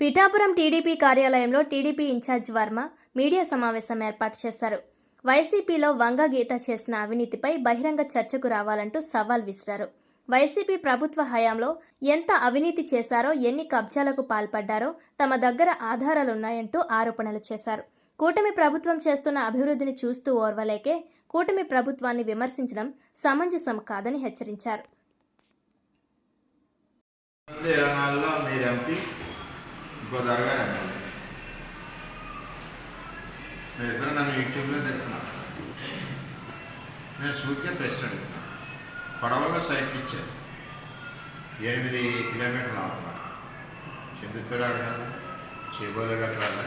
Pithapuram TDP కార్యాలయంలో TDP in charge Varma media సమావేశం ఏర్పాటు చేశారు. వైసీపీలో వంగ గీత చేసిన అవినీతిపై బహిరంగ చర్చకు రావాలంటూ సవాల్ విసిరారు. వైసీపీ ప్రభుత్వ హయాంలో ఎంత అవినీతి చేశారో ఎన్ని కబ్జాలకు పాల్పడ్డారో తమ దగ్గర ఆధారాలున్నాయంటూ ఆరోపణలు చేశారు. కూటమి ప్రభుత్వం చేస్తున్న అభివృద్ధిని చూస్తూ ఓర్వలేకే కూటమి ప్రభుత్వాన్ని విమర్శించడం సమంజసం కాదని హెచ్చరించారు. మీరు ఇంకో దరగారు నేను ఇద్దరు నన్ను యూట్యూబ్లో తిడుతున్నారు. నేను సూట్గా ప్రశ్న అడుగుతున్నాను పడవలో సైకిల్ ఇచ్చారు. ఎనిమిది కిలోమీటర్లు అవుతున్నారు చెందుతూరు అడగాల చేబోలు అడగాల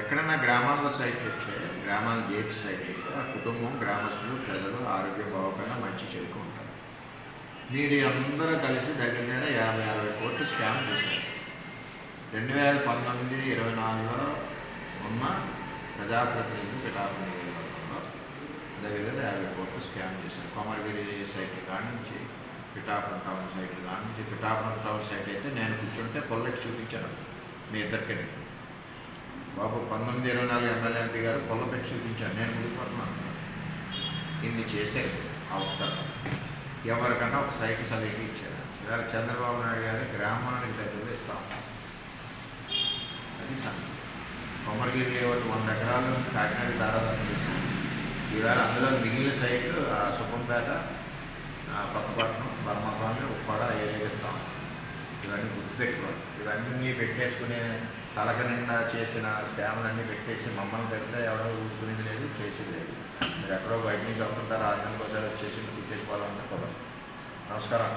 ఎక్కడన్నా గ్రామాల్లో సైకిల్ ఇస్తే గ్రామాలు గేట్స్ సైకిల్ ఇస్తే ఆ కుటుంబం గ్రామస్తులు ప్రజలు ఆరోగ్య బాగోకుండా మంచి చెడుకుంటారు మీరు అందరూ కలిసి దగ్గర దగ్గర యాభై అరవై కోట్లు స్కామ్ చేశారు. రెండు వేల పంతొమ్మిది ఇరవై నాలుగులో ఉన్న ప్రజాప్రతినిధులు పిఠాపురం నియోజకవర్గంలో దగ్గర యాభై కోట్లు స్కామ్ చేశారు. కొమరగిరి సైట్ కాడి నుంచి పిఠాపురం టౌన్ సైట్ కాడి నుంచి పిఠాపురం టౌన్ సైట్ అయితే నేను కూర్చుంటే పొల్లకి చూపించాను మీ ఇద్దరికి బాబు పంతొమ్మిది ఇరవై నాలుగు ఎమ్మెల్యే ఎంపీ గారు పొల్ల పెట్టి చూపించాను నేను ముందుకుపోతున్నాను ఇన్ని చేశారు ఆ ఎవరికన్నా ఒక సైట్ సలహా ఇచ్చారు. ఇవాళ చంద్రబాబు నాయుడు గారి కొమ్మరిగిరి లేఅవుట్ వంద ఎకరాలు కాకినాడ దారాదం చేశాం ఈవేళ అందులో మిగిలిన సైట్ ఆ సుఖంపేట కొత్తపట్నం బర్మపాలెం ఉప్పాడ ఏరియా ఇస్తాం ఇవన్నీ గుర్తుపెట్టుకోండి. ఇవన్నీ పెట్టేసుకునే తలక నిండా చేసిన స్కామ్లన్నీ పెట్టేసి మమ్మల్ని పెడితే ఎవరో ఊరుకునేది లేదు చేసేది లేదు. మీరు ఎక్కడో బయట నుంచి వస్తుంటారు ఆరు నెలలకు ఒకసారి వచ్చేసి గుర్తేసుకోవాలంటే కుదరదు. నమస్కారం